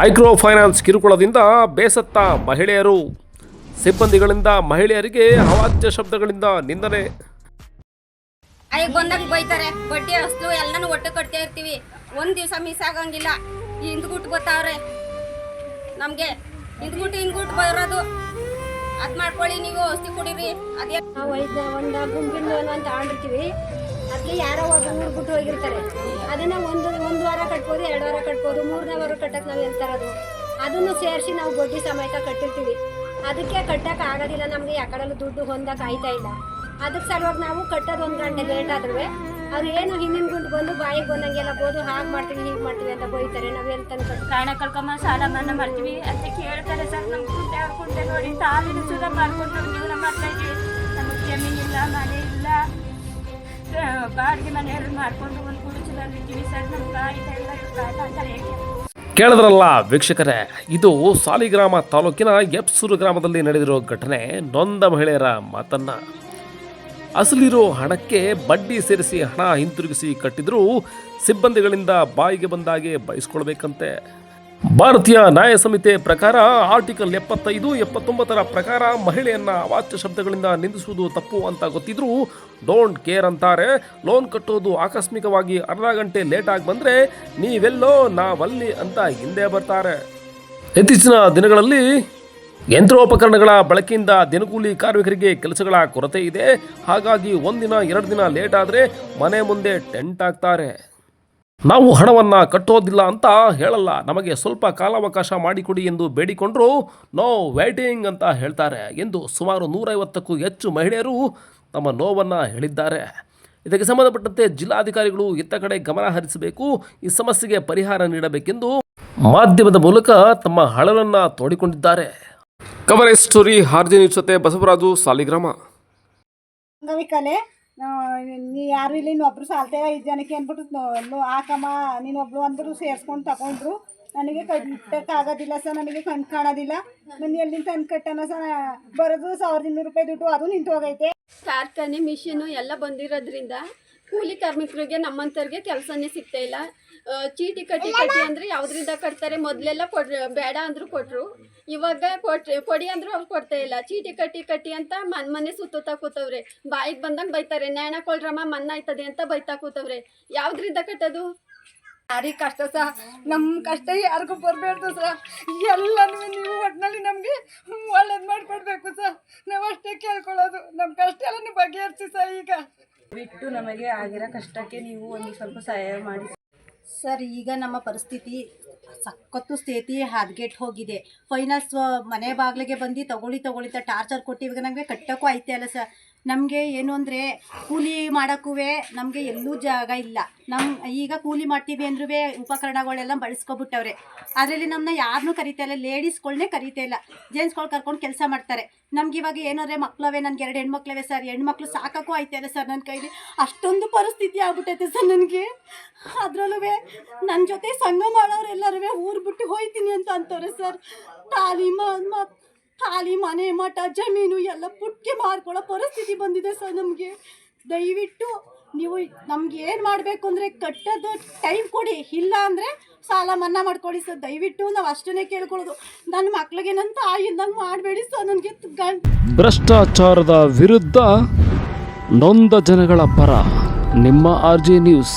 Micro finance ಕಿರುಕುಳದಿಂದ ಬೇಸತ್ತ ಮಹಿಳೆಯರು. ಸಿಬ್ಬಂದಿಗಳಿಂದ ಮಹಿಳೆಯರಿಗೆ ಅವಾಚ್ಯ ಶಬ್ದಗಳಿಂದ ನಿಂದನೆ. ಐ ಬಂದಾಗ ಬೈತಾರೆ. ಬಡ್ಡಿ ಅಸ್ಲು ಎಲ್ಲಾನು ಒಟ್ಟು ಕಟ್ತಾ ಇರ್ತೀವಿ. ಒಂದು ದಿವಸ ಮಿಸ್ ಆಗಂಗಿಲ್ಲ. ಹಿಂದ್ಗುಟ್ಟು ಬರ್ತಾವ್ರೆ ನಮ್ಗೆ ಹಿಂದ್ಗುಟ್ಟು ಹಿಂದ್ಗುಟ್ಟು ಬರೋದು. ಅದ್ ಮಾಡ್ಕೊಳ್ಳಿ ನೀವು ಔಷಧಿ ಕುಡೀರಿ. ಅದೇ ನಾವು ಐದು ಒಂದು ಗುಂಪಿನ ಅಂತ ತಗೊಂಡಿರ್ತೀವಿ ಅದಕ್ಕೆ ಯಾರೋ ಒಬ್ಬ ಊರು ಬಿಟ್ಟು ಹೋಗಿರ್ತಾರೆ. ಅದನ್ನ ಒಂದು ಒಂದು ವಾರ ಕಟ್ಬೋದು, ಎರಡು ವಾರ ಕಟ್ಬೋದು, ಮೂರನೇ ವಾರ ಕಟ್ಟಕ್ಕೆ ನಾವು ಹೇಳ್ತಾರದು ಅದನ್ನು ಸೇರಿಸಿ ನಾವು ಬಡ್ಡಿ ಸಮೇತ ಕಟ್ಟಿರ್ತೀವಿ. ಅದಕ್ಕೆ ಕಟ್ಟಕ್ಕೆ ಆಗೋದಿಲ್ಲ ನಮಗೆ ಯಾಕಡಲ್ಲೂ ದುಡ್ಡು ಹೊಂದಕ್ಕೆ ಆಯ್ತಾ ಇಲ್ಲ. ಅದಕ್ಕೆ ಸಲುವಾಗಿ ನಾವು ಕಟ್ಟೋದು ಒಂದು ಗಂಟೆ ಲೇಟ್ ಆದ್ರೂ ಅವ್ರು ಏನು ಹಿಂದಿನ ಗುಂಡು ಬಂದು ಬಾಯಿಗೆ ಬಂದಂಗೆಲ್ಲ ಬೋದು ಹಾಗೆ ಮಾಡ್ತೀವಿ, ಹೀಗೆ ಮಾಡ್ತೀವಿ ಅಂತ ಬೈತಾರೆ, ನಾವು ಎಲ್ಲಿ ತನಕ ಪ್ರಾಣ ಕಳ್ಕೊಂಬ ಸಾಲ ಮನ್ನಾ ಮಾಡ್ತೀವಿ. ಅಂತ ಕೇಳ್ತಾರೆ ಸರ್ ನಮ್ಮ ಕುಂಟೆ ಅವ್ರ ಕುಂಟೆ ನೋಡಿ ತಾವಿನ ಸುಧಾ ಮಾಡ್ಕೊಂಡು ಜೀವನ ಮಾಡ್ತಾ ಇದ್ದೀವಿ ನಮಗೆ ಜಮೀನಿಲ್ಲ, ಮನೆ ಕೇಳಿದ್ರಲ್ಲ ವೀಕ್ಷಕರೇ, ಇದು ಸಾಲಿಗ್ರಾಮ ತಾಲೂಕಿನ ಎಪ್ಸೂರು ಗ್ರಾಮದಲ್ಲಿ ನಡೆದಿರೋ ಘಟನೆ. ನೊಂದ ಮಹಿಳೆಯರ ಮಾತನ್ನ. ಅಸಲಿರೋ ಹಣಕ್ಕೆ ಬಡ್ಡಿ ಸೇರಿಸಿ ಹಣ ಹಿಂತಿರುಗಿಸಿ ಕಟ್ಟಿದ್ರೂ ಸಿಬ್ಬಂದಿಗಳಿಂದ ಬಾಯಿಗೆ ಬಂದಾಗೆ ಬಯಸ್ಕೊಳ್ಬೇಕಂತೆ. ಭಾರತೀಯ ನ್ಯಾಯ ಸಮಿತಿ ಪ್ರಕಾರ ಆರ್ಟಿಕಲ್ ಎಪ್ಪತ್ತೈದು, ಎಪ್ಪತ್ತೊಂಬತ್ತರ ಪ್ರಕಾರ ಮಹಿಳೆಯನ್ನ ಅವಾಚ್ಯ ಶಬ್ದಗಳಿಂದ ನಿಂದಿಸುವುದು ತಪ್ಪು ಅಂತ ಗೊತ್ತಿದ್ರೂ ಡೋಂಟ್ ಕೇರ್ ಅಂತಾರೆ. ಲೋನ್ ಕಟ್ಟೋದು ಆಕಸ್ಮಿಕವಾಗಿ ಅರ್ಧ ಗಂಟೆ ಲೇಟ್ ಆಗಿ ಬಂದ್ರೆ ನೀವೆಲ್ಲೋ ನಾವಲ್ಲಿ ಅಂತ ಹಿಂದೆ ಬರ್ತಾರೆ. ಇತ್ತೀಚಿನ ದಿನಗಳಲ್ಲಿ ಯಂತ್ರೋಪಕರಣಗಳ ಬಳಕೆಯಿಂದ ದಿನಕೂಲಿ ಕಾರ್ಮಿಕರಿಗೆ ಕೆಲಸಗಳ ಕೊರತೆ ಇದೆ. ಹಾಗಾಗಿ ಒಂದಿನ, ಎರಡು ದಿನ ಲೇಟ್ ಆದರೆ ಮನೆ ಮುಂದೆ ಟೆಂಟ್ ಹಾಕ್ತಾರೆ. ನಾವು ಹಣವನ್ನು ಕಟ್ಟೋದಿಲ್ಲ ಅಂತ ಹೇಳಲ್ಲ. ನಮಗೆ ಸ್ವಲ್ಪ ಕಾಲಾವಕಾಶ ಮಾಡಿಕೊಡಿ ಎಂದು ಬೇಡಿಕೊಂಡರು ನೋ ವೇಟಿಂಗ್ ಅಂತ ಹೇಳ್ತಾರೆ ಎಂದು ಸುಮಾರು ನೂರೈವತ್ತಕ್ಕೂ ಹೆಚ್ಚು ಮಹಿಳೆಯರು ತಮ್ಮ ನೋವನ್ನು ಹೇಳಿದ್ದಾರೆ. ಇದಕ್ಕೆ ಸಂಬಂಧಪಟ್ಟಂತೆ ಜಿಲ್ಲಾಧಿಕಾರಿಗಳು ಇತ್ತ ಕಡೆ ಗಮನ ಹರಿಸಬೇಕು, ಈ ಸಮಸ್ಯೆಗೆ ಪರಿಹಾರ ನೀಡಬೇಕೆಂದು ಮಾಧ್ಯಮದ ಮೂಲಕ ತಮ್ಮ ಹಳಲನ್ನು ತೋಡಿಕೊಂಡಿದ್ದಾರೆ. ಕವರೇಜ್ ಸ್ಟೋರಿ ಹಾರ್ಜಿ ಜೊತೆ ಬಸವರಾಜು, ಸಾಲಿಗ್ರಾಮ. ನೀ ಯಾರು ಇಲ್ಲಿ ಇನ್ನೊಬ್ರು ಸಾಲ್ತೇ ಐದು ಜನಕ್ಕೆ ಅಂದ್ಬಿಟ್ಟು ಹಾಕಮ್ಮ ಒಬ್ಬಳು ಅಂದರು ಸೇರಿಸ್ಕೊಂಡು ತಗೊಂಡ್ರು. ನನಗೆ ಕಟ್ಟಕ್ಕಾಗೋದಿಲ್ಲ ಸರ್, ನನಗೆ ಕಣ್ ಕಾಣೋದಿಲ್ಲ. ನಾನು ಎಲ್ಲಿಂದ ತಂದು ಕಟ್ಟೋಣ ಸರ್ ಬರೋದು ಸಾವಿರದ ಇನ್ನೂರು ರೂಪಾಯಿ ದುಡ್ಡು, ಅದು ನಿಂತು ಹೋಗೈತೆ. ಕಾರ್ಖಾನೆ ಮಿಷಿನು ಎಲ್ಲ ಬಂದಿರೋದ್ರಿಂದ ಕೂಲಿ ಕಾರ್ಮಿಕರಿಗೆ ನಮ್ಮಂಥವ್ರಿಗೆ ಕೆಲಸನೇ ಸಿಗ್ತಾ ಇಲ್ಲ. ಚೀಟಿ ಕಟ್ಟಿ ಕಟ್ಟಿ ಅಂದ್ರೆ ಯಾವುದರಿಂದ ಕಟ್ತಾರೆ, ಮೊದಲೆಲ್ಲ ಕೊಡ್, ಬೇಡ ಅಂದರೂ ಕೊಟ್ರು. ಇವಾಗ ಕೊಟ್ ಕೊಡಿ ಅಂದ್ರೂ ಅವ್ರು ಕೊಡ್ತಾ ಇಲ್ಲ. ಚೀಟಿ ಕಟ್ಟಿ ಕಟ್ಟಿ ಅಂತ ಮನ್ ಮನೆ ಸುತ್ತುತ್ತಾ ಕೂತವ್ರೆ. ಬಾಯಿಗೆ ಬಂದಂಗೆ ಬೈತಾರೆ. ನ್ಯಾಣ ಕೊಳ್ರಮ್ಮ ಮನ್ನ ಆಯ್ತದೆ ಅಂತ ಬೈತಾ ಕೂತವ್ರೆ. ಯಾವ್ದ್ರಿಂದ ಕಟ್ಟೋದು? ಯಾರಿಗೆ ಕಷ್ಟ ಸಹ ನಮ್ಮ ಕಷ್ಟ ಯಾರಿಗೂ ಬರಬಾರ್ದು ಸರ್ ಎಲ್ಲನೂ ನೀವು ಒಟ್ಟಿನಲ್ಲಿ ನಮಗೆ ಒಳ್ಳೇದು ಮಾಡಿಕೊಡ್ಬೇಕು ಸರ್ ನಾವು ಅಷ್ಟೇ ಕೇಳ್ಕೊಳ್ಳೋದು. ನಮ್ಮ ಕಷ್ಟ ಎಲ್ಲ ಬಗೆಹರಿಸಿ ಸರ್ ಈಗ. ಬಿಟ್ಟು ನಮಗೆ ಆಗಿರೋ ಕಷ್ಟಕ್ಕೆ ನೀವು ಒಂದು ಸ್ವಲ್ಪ ಸಹಾಯ ಮಾಡಿ. ಸರ್ ಈಗ ನಮ್ಮ ಪರಿಸ್ಥಿತಿ ಸಖತ್ತು ಸ್ಥಿತಿ ಹದ್ಗೆಟ್ ಹೋಗಿದೆ. ಫೈನಲ್ಸ್ ಮನೆ ಬಾಗಿಲಿಗೆ ಬಂದು ತಗೊಳ್ಳಿ ತಗೊಳ್ಳಿ ಟಾರ್ಚರ್ ಕೊಟ್ಟು ಇವಾಗ ನಮಗೆ ಕಟ್ಟೋಕ್ಕೂ ಐತೆ ಅಲ್ಲ ಸರ್. ನಮಗೆ ಏನು ಅಂದರೆ ಕೂಲಿ ಮಾಡೋಕ್ಕೂ ನಮಗೆ ಎಲ್ಲೂ ಜಾಗ ಇಲ್ಲ. ನಮ್ಮ ಈಗ ಕೂಲಿ ಮಾಡ್ತೀವಿ ಅಂದ್ರೂ ಉಪಕರಣಗಳೆಲ್ಲ ಬಳಸ್ಕೊಬಿಟ್ಟವ್ರೆ. ಅದರಲ್ಲಿ ನಮ್ಮನ್ನ ಯಾರನ್ನೂ ಕರಿತಾ ಇಲ್ಲ ಲೇಡೀಸ್ಗಳನ್ನೇ ಕರಿತಾ ಇಲ್ಲ. ಜೆಂಟ್ಸ್ಗಳು ಕರ್ಕೊಂಡು ಕೆಲಸ ಮಾಡ್ತಾರೆ. ನಮ್ಗೆ ಇವಾಗ ಏನಂದರೆ ಮಕ್ಳವೇ, ನನಗೆ ಎರಡು ಹೆಣ್ಮಕ್ಳವೇ ಸರ್, ಹೆಣ್ಮಕ್ಳು ಸಾಕಕ್ಕೂ ಆಯ್ತಾ ಸರ್ ನನ್ನ ಕೈಲಿ. ಅಷ್ಟೊಂದು ಪರಿಸ್ಥಿತಿ ಆಗ್ಬಿಟ್ಟೈತೆ ಸರ್ ನನಗೆ. ಅದರಲ್ಲೂ ನನ್ನ ಜೊತೆ ಸಂಘ ಮಾಡೋರೆಲ್ಲರೂ ಊರು ಬಿಟ್ಟು ಹೋಯ್ತೀನಿ ಅಂತ ಅಂತವ್ರೆ ಸರ್. ತಾಲಿ ಮ ಖಾಲಿ ಮನೆ ಮಠ, ಜಮೀನು ಎಲ್ಲ ಪುಟ್ಟಿ ಮಾರ್ಕೊಳ್ಳೋ ಪರಿಸ್ಥಿತಿ ಬಂದಿದೆ ಸರ್ ನಮಗೆ. ದಯವಿಟ್ಟು ನೀವು ನಮ್ಗೆ ಏನು ಮಾಡಬೇಕು ಅಂದರೆ ಕಟ್ಟೋದು ಟೈಮ್ ಕೊಡಿ. ಇಲ್ಲ ಅಂದರೆ ಸಾಲ ಮನ್ನಾ ಮಾಡ್ಕೊಳ್ಳಿ ಸರ್. ದಯವಿಟ್ಟು ನಾವು ಅಷ್ಟನ್ನೇ ಕೇಳ್ಕೊಳ್ಳೋದು. ನನ್ನ ಮಕ್ಳಿಗೆ ನನ್ನ ಮಾಡಬೇಡಿ ಸರ್ ನನಗೆ ಭ್ರಷ್ಟಾಚಾರದ ವಿರುದ್ಧ ನೊಂದ ಜನಗಳ ಪರ. ನಿಮ್ಮ ಆರ್ ಜೆ ನ್ಯೂಸ್.